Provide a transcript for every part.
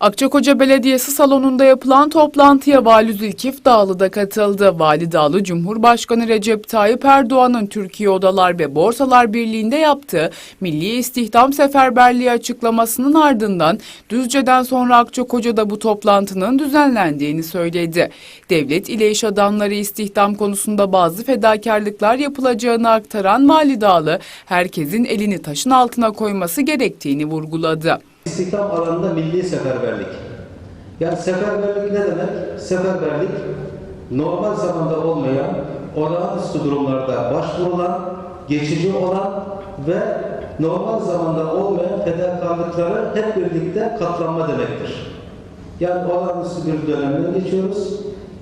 Akçakoca Belediyesi salonunda yapılan toplantıya Vali Zülkif Dağlı da katıldı. Vali Dağlı, Cumhurbaşkanı Recep Tayyip Erdoğan'ın Türkiye Odalar ve Borsalar Birliği'nde yaptığı Milli İstihdam Seferberliği açıklamasının ardından Düzce'den sonra Akçakoca'da bu toplantının düzenlendiğini söyledi. Devlet ile iş adamları istihdam konusunda bazı fedakarlıklar yapılacağını aktaran Vali Dağlı, herkesin elini taşın altına koyması gerektiğini vurguladı. İstihdam alanında milli seferberlik. Yani seferberlik ne demek? Seferberlik normal zamanda olmayan, olağanüstü durumlarda başvurulan, geçici olan ve normal zamanda olmayan fedakarlıkları hep birlikte katlanma demektir. Yani olağanüstü bir dönemden geçiyoruz.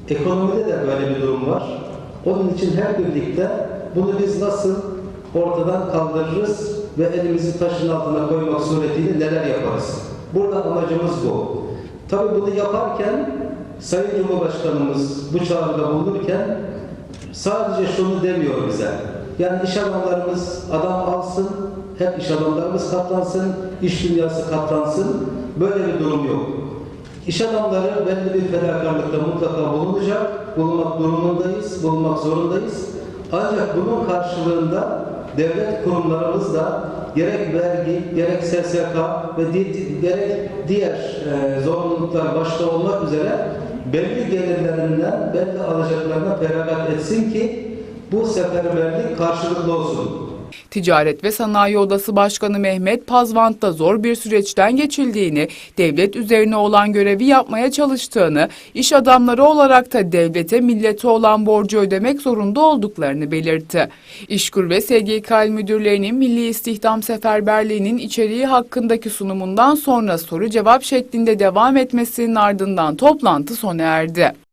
Ekonomide de böyle bir durum var. Onun için hep birlikte bunu biz nasıl ortadan kaldırırız ve elimizi taşın altına koymak suretiyle neler yaparız? Burada amacımız bu. Tabii bunu yaparken Sayın Cumhurbaşkanımız bu çağrıda bulunurken sadece şunu demiyor bize. Yani iş adamlarımız adam alsın, hep iş adamlarımız katlansın, iş dünyası katlansın. Böyle bir durum yok. İş adamları belli bir fedakarlıkta mutlaka bulunacak, bulunmak durumundayız, bulunmak zorundayız. Ancak bunun karşılığında devlet kurumlarımız da gerek vergi, gerek SSK ve di- gerek diğer e, zorunluluklar başta olmak üzere belli gelirlerinden, belli alacaklarına feragat etsin ki bu seferberlik karşılıklı olsun. Ticaret ve Sanayi Odası Başkanı Mehmet Pazvant da zor bir süreçten geçildiğini, devlet üzerine olan görevi yapmaya çalıştığını, iş adamları olarak da devlete millete olan borcu ödemek zorunda olduklarını belirtti. İşkur ve SGK müdürlerinin Milli İstihdam Seferberliği'nin içeriği hakkındaki sunumundan sonra soru cevap şeklinde devam etmesinin ardından toplantı sona erdi.